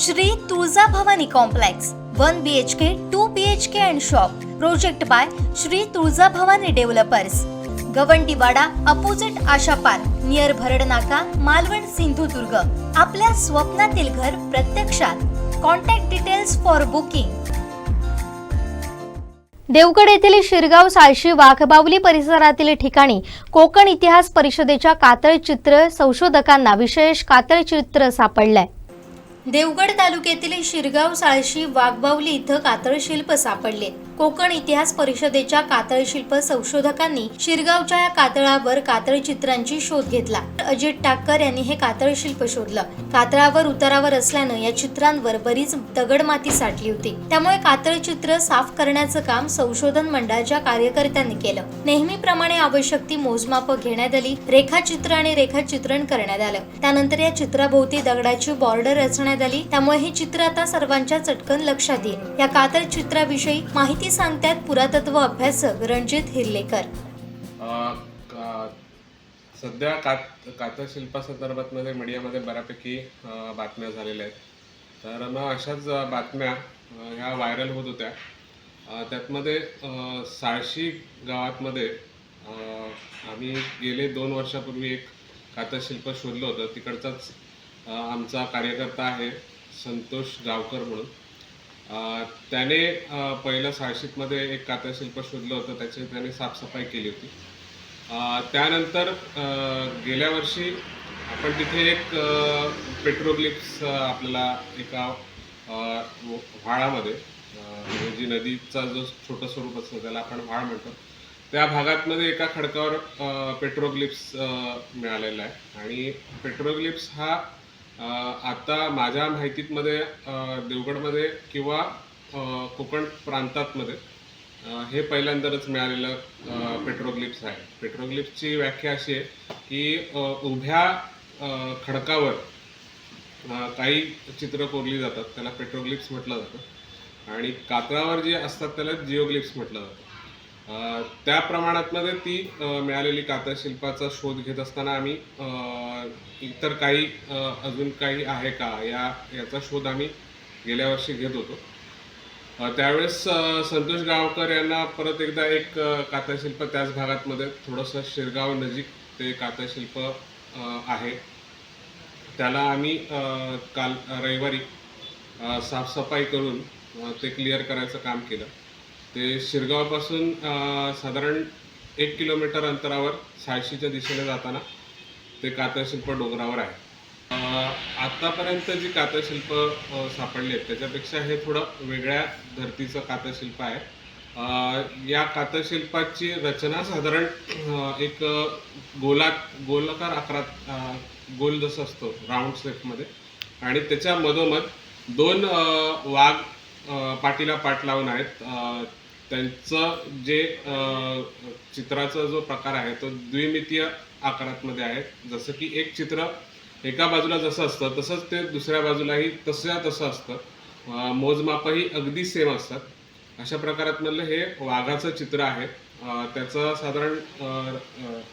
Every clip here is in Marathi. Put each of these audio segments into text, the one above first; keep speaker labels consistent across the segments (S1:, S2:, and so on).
S1: Shri Tulja Bhavani complex one B H K two B H K and shop project by Shri Tulja Bhavani developers Gavandiwada opposite Asha park near Bharad Naka Malvan Sindhudurg. आपल्या स्वप्नातील घर प्रत्यक्षात. Contact details for booking Devgad येथील शिरगाव साळशी वाघबावली परिसरातील ठिकाणी कोकण इतिहास परिषदेच्या कातळ चित्र संशोधकांना विशेष कातळ चित्र सापडलंय. देवगड तालुक्यातील शिरगाव साळशी वाघबावली इथं कातळ शिल्प सापडले. कोकण इतिहास परिषदेच्या कातळ शिल्प संशोधकांनी शिरगावच्या या कातळावर कातळ चित्रांची शोध घेतला. अजित टाकर यांनी हे कातळ शिल्प शोधलं. कातळावर उतारावर असल्यानं या चित्रांवर बरीच दगडमाती साठली होती. त्यामुळे कातळ चित्र साफ करण्याचं काम संशोधन मंडळाच्या कार्यकर्त्यांनी केलं. नेहमीप्रमाणे आवश्यक ती मोजमाप घेण्यात आली रेखाचित्र आणि रेखाचित्रण करण्यात आलं. त्यानंतर या चित्राभोवती दगडाची बॉर्डर रचण्यात आली. त्यामुळे हे चित्र आता सर्वांच्या चटकन लक्षात येईल. या कातळ चित्राविषयी माहिती सांगतात पुरातत्व अभ्यासक रणजित हिरलेकर.
S2: का- सध्या कात कातशिल्पासंदर्भात मध्ये मीडियामध्ये बऱ्यापैकी बातम्या झालेल्या आहेत. तर मग अशाच बातम्या ह्या व्हायरल होत होत्या. त्यातमध्ये साळशी गावातमध्ये आम्ही गेले दोन वर्षापूर्वी एक कातशिल्प शोधलं होतं. तिकडचाच आमचा कार्यकर्ता आहे संतोष गावकर म्हणून. त्याने पहिलं साळशीतमध्ये एक कातशिल्प शोधलं होतं त्याची त्याने साफसफाई केली होती. त्यानंतर गेल्या वर्षी आपण तिथे एक पेट्रोग्लिप्स आपल्याला एका व्हाळामध्ये म्हणजे जी नदीचा जो छोटं स्वरूप असतं त्याला आपण व्हाळ म्हणतो. त्या भागातमध्ये एका खडकावर पेट्रोग्लिप्स मिळालेला आहे. आणि पेट्रोग्लिप्स हा आता माझ्या माहितीतमध्ये देवगडमध्ये किंवा कोकण प्रांतातमध्ये हे पहिल्यांदाच मिळालेलं पेट्रोग्लिप्स आहे. पेट्रोग्लिप्सची व्याख्या अशी आहे की उभ्या खडकावर काही चित्र कोरली जातात. त्याला पेट्रोग्लिप्स म्हटलं जातं. आणि कातळावर जे असतात त्याला जिओग्लिप्स म्हटलं जातं. त्या प्रमाणातमध्ये ती मिळालेली कातळशिल्पाचा शोध घेत असताना आम्ही इतर काही अजून काही आहे का या याचा शोध आम्ही गेल्या वर्षी घेत होतो. त्यावेळेस संतोष गावकर यांना परत एकदा एक अ, कातळशिल्प त्याच भागातमध्ये थोडंसं शिरगाव नजीक ते कातळशिल्प आहे. त्याला आम्ही काल रविवारी साफसफाई करून ते क्लिअर करायचं काम केलं. ते शिरगावपासून साधारण एक किलोमीटर अंतरावर साळशीच्या दिशेने जाताना ते कातळशिल्प डोंगरावर आहे. आत्तापर्यंत जी कातळशिल्प सापडली आहेत त्याच्यापेक्षा हे थोडं वेगळ्या धर्तीचं कातळशिल्प आहे. या कातळशिल्पाची रचना साधारण एक गोलात गोलाकार आकारात गोल जसं असतो राऊंड शेपमध्ये. आणि त्याच्या मधोमध दोन वाघ पाटीला पाठीला पाठ लावून आहेत. त्यांचं जे चित्राचा जो प्रकार आहे तो द्विमितीय आकारातमध्ये आहे. जसं की एक चित्र एका बाजूला जसं असतं तसंच ते दुसऱ्या बाजूलाही तसं तसं असतं. मोजमापही अगदी सेम असतात. अशा प्रकारातमधलं हे वाघाचं चित्र आहे. त्याचं साधारण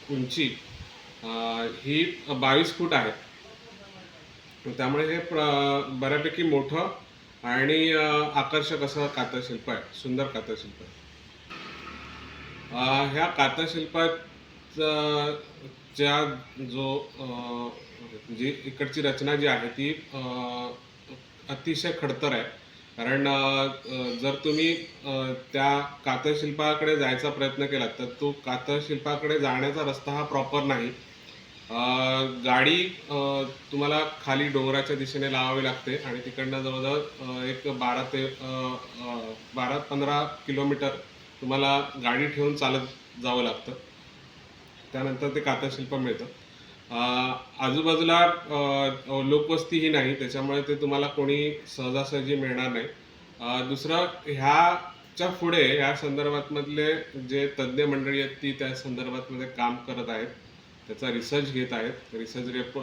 S2: उंची ही बावीस फूट आहे. त्यामुळे हे प्र- बऱ्यापैकी मोठं आणि आकर्षक असं कातळशिल्प आहे सुंदर कातळशिल्प आहे. ह्या कातळशिल्पात ज्या जो जी इकडची रचना जी आहे ती अतिशय खडतर आहे. कारण जर तुम्ही त्या कातळशिल्पाकडे जायचा प्रयत्न केला तर तो कातळशिल्पाकडे जाण्याचा रस्ता हा प्रॉपर नाही. गाडी तुम्हाला खाली डोंगराच्या दिशेने लावावी लागते आणि तिकडनं जवळजवळ एक बारा ते बारा पंधरा किलोमीटर तुम्हाला गाडी ठेवून चालत जावं लागतं. त्यानंतर ते कातशिल्प मिळतं. आजूबाजूला लोकवस्ती लोकवस्तीही नाही त्याच्यामुळे ते तुम्हाला कोणी सहजासहजी मिळणार नाही. दुसरं ह्याच्या पुढे ह्या संदर्भातमधले जे तज्ज्ञ मंडळी आहेत ती त्या संदर्भातमध्ये काम करत आहेत. त्याचा रिसर्च घेत आहेत. रिसर्च रिपो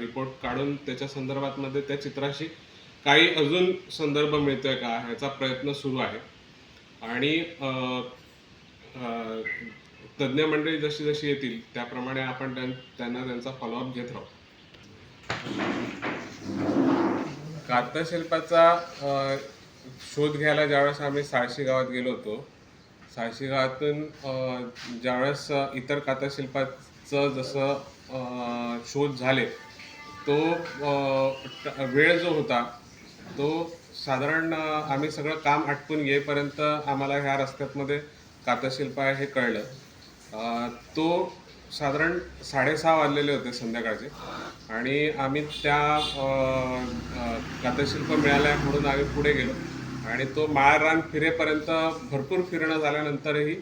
S2: रिपोर्ट काढून त्याच्या संदर्भातमध्ये त्या चित्राशी काही अजून संदर्भ मिळतोय का ह्याचा प्रयत्न सुरू आहे. आणि तज्ज्ञ मंडळी जशी जशी येतील त्याप्रमाणे आपण त्यां- त्यांना त्यांचा फॉलोअप घेत राहू. कातशिल्पाचा शोध घ्यायला ज्यावेळेस आम्ही साळशी गावात गेलो होतो साळशी गावातून ज्यावेळेस इतर इतर चं जसं शोध झाले तो वेळ जो होता तो साधारण आम्ही सगळं काम आटपून येईपर्यंत आम्हाला ह्या रस्त्यातमध्ये कातशिल्प आहे हे कळलं. तो साधारण साडेसहा वाजलेले होते संध्याकाळचे आणि आम्ही त्या कातशिल्प मिळाल्या म्हणून आम्ही पुढे गेलो आणि तो माळरान फिरेपर्यंत भरपूर फिरणं झाल्यानंतरही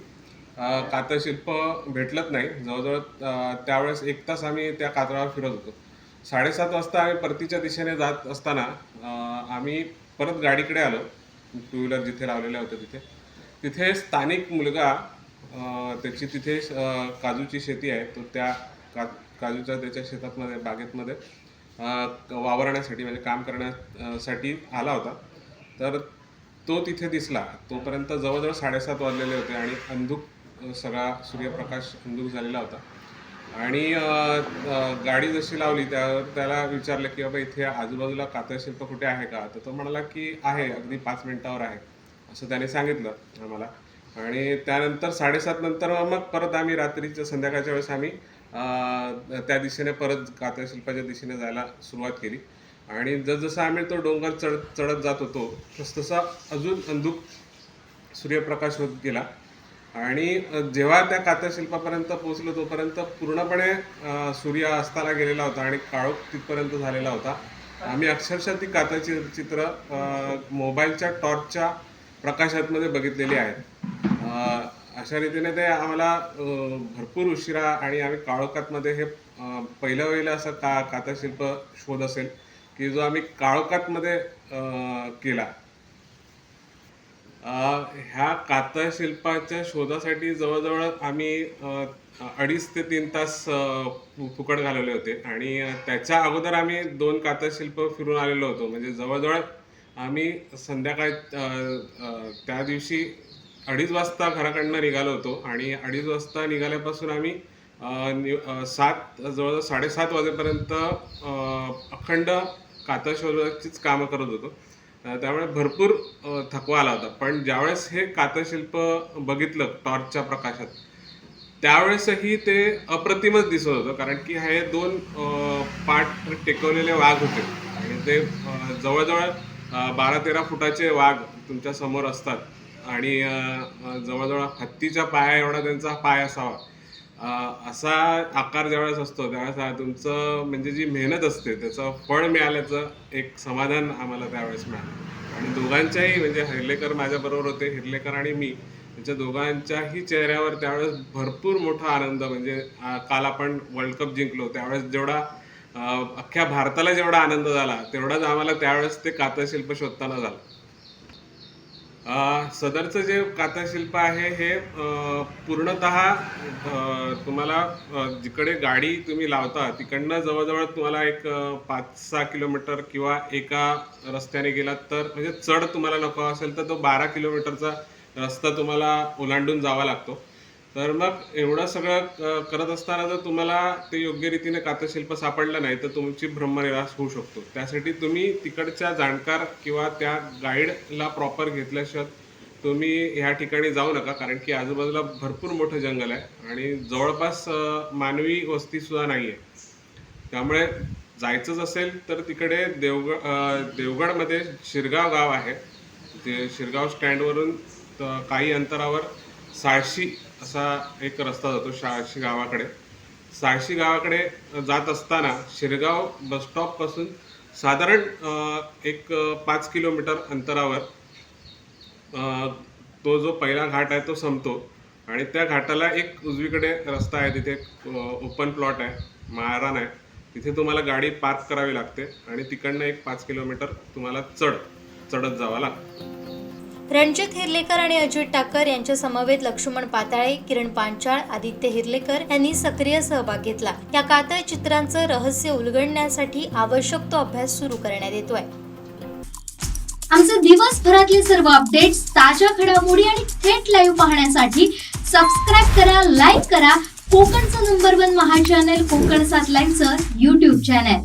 S2: कातशिल्प भेटलंच नाही. जवळजवळ त्यावेळेस एक तास आम्ही त्या कातळावर फिरत होतो. साडेसात वाजता आम्ही परतीच्या दिशेने जात असताना आम्ही परत गाडीकडे आलो. टू व्हीलर जिथे लावलेल्या होत्या तिथे. तिथे स्थानिक मुलगा त्याची तिथे काजूची शेती आहे. तो त्या का काजूच्या त्याच्या शेतातमध्ये बागेतमध्ये वावरण्यासाठी म्हणजे काम करण्यासाठी आला होता. तर तो तिथे दिसला. तोपर्यंत जवळजवळ साडेसात वाजलेले होते आणि अंधुक सगळा सूर्यप्रकाश अंधुक झालेला होता. आणि गाडी जशी लावली त्यावर त्याला विचारलं की बाबा इथे आजूबाजूला कातळशिल्प कुठे आहे का? तर तो म्हणाला की आहे अगदी पाच मिनिटावर आहे. असं त्याने सांगितलं आम्हाला. आणि त्यानंतर साडेसात नंतर मग परत आम्ही रात्रीच्या संध्याकाळच्या वेळेस आम्ही त्या दिशेने परत कातळशिल्पाच्या दिशेने जायला सुरुवात केली. आणि जसजसं आम्ही तो डोंगर चढ चढत जात होतो तसतसा अजून अंधुक सूर्यप्रकाश होत गेला. आणि जेव्हा त्या कातशिल्पापर्यंत पोहोचलो तोपर्यंत पूर्णपणे सूर्य अस्ताला गेलेला होता आणि काळोख तिथपर्यंत झालेला होता. आम्ही अक्षरशः ती काताची चित्र मोबाईलच्या टॉर्चच्या प्रकाशातमध्ये बघितलेली आहेत अशा रीतीने ते आम्हाला भरपूर उशिरा आणि आम्ही काळोखातमध्ये हे पहिल्या पहिलं वेळेला असं का कातशिल्प शोध असेल की जो आम्ही काळोखातमध्ये केला. ह्या कातशिल्पाच्या शोधासाठी जवळजवळ आम्ही अडीच ते तीन तास फु- फुकट घालवले होते. आणि त्याच्या अगोदर आम्ही दोन कातशिल्प फिरून आलेलो होतो. म्हणजे जवळजवळ आम्ही संध्याकाळी त्या दिवशी अडीच वाजता घराकडनं निघालो होतो. आणि अडीच वाजता निघाल्यापासून आम्ही सात जवळजवळ साडेसात वाजेपर्यंत अखंड काता शोधाचीच कामं करत होतो. त्यामुळे भरपूर थकवा आला होता. पण ज्यावेळेस हे कातशिल्प बघितलं टॉर्चच्या प्रकाशात त्यावेळेसही ते अप्रतिमच दिसत होतं. कारण की हे दोन पाठ टेकवलेले वाघ होते. आणि ते जवळजवळ बारा तेरा फुटाचे वाघ तुमच्यासमोर असतात. आणि जवळजवळ हत्तीच्या पाया एवढा त्यांचा पाय असावा. असा आकार ज्यावेळेस असतो त्यावेळेस तुमचं म्हणजे जी मेहनत असते त्याचं फळ मिळाल्याचं एक समाधान आम्हाला त्यावेळेस मिळालं. आणि दोघांच्याही म्हणजे हिरलेकर माझ्याबरोबर होते हिरलेकर आणि मी त्यांच्या दोघांच्याही चेहऱ्यावर त्यावेळेस भरपूर मोठा आनंद म्हणजे काल आपण वर्ल्ड कप जिंकलो त्यावेळेस जेवढा अख्ख्या भारताला जेवढा आनंद झाला तेवढाच आम्हाला त्यावेळेस ते कातशिल्प शोधताना झाला. सदरचं जे कातशिल्प आहे हे पूर्णत पूर्णतः तुम्हाला जिकडे गाडी तुम्ही लावता तिकडनं जवळजवळ तुम्हाला एक पाच सहा किलोमीटर किंवा एका रस्त्याने गेलात तर म्हणजे चढ तुम्हाला नको असेल तर तो बारा किलोमीटरचा रस्ता तुम्हाला ओलांडून जावा लागतो. तर मग एवढं सगळं क- करत असताना जर तुम्हाला ते योग्य रीतीने कातशिल्प सापडलं नाही तर तुमची ब्रह्मनिवास होऊ शकतो. त्यासाठी तुम्ही तिकडच्या जाणकार किंवा त्या गाईडला प्रॉपर घेतल्याशिवाय तुम्ही ह्या ठिकाणी जाऊ नका कारण की आजूबाजूला भरपूर मोठं जंगल आहे आणि जवळपास मानवी वस्ती सुद्धा नाही आहे त्यामुळे जायचंच असेल तर तिकडे देवगड देवगडमध्ये शिरगाव गाव आहे. ते शिरगाव स्टँडवरून काही अंतरावर साळशी असा एक रस्ता जातो शाळशी गावाकडे. साळशी गावाकडे जात असताना शिरगाव बसस्टॉपपासून साधारण एक पाच किलोमीटर अंतरावर तो जो पहिला घाट आहे तो संपतो आणि त्या घाटाला एक उजवीकडे रस्ता आहे तिथे ओपन प्लॉट आहे माळरान आहे. तिथे तुम्हाला गाडी पार्क करावी लागते आणि तिकडनं एक पाच किलोमीटर तुम्हाला चढ चढत जावं लागतं.
S1: रणजित हिरलेकर आणि अजित टाकर यांच्या समवेत लक्ष्मण पाताळे किरण पांचाळ आदित्य हिरलेकर यांनी सक्रिय सहभाग घेतला. या कातळ चित्रांचं रहस्य उलगडण्यासाठी आवश्यक तो अभ्यास सुरू करण्यात येतोय.
S3: आमचे दिवसभरातले सर्व अपडेट्स ताज्या घडामोडी आणि थेट लाईव्ह पाहण्यासाठी सबस्क्राईब करा लाईक करा. कोकणचं number one Maha channel Konkan सात लाईनचं युट्यूब चॅनल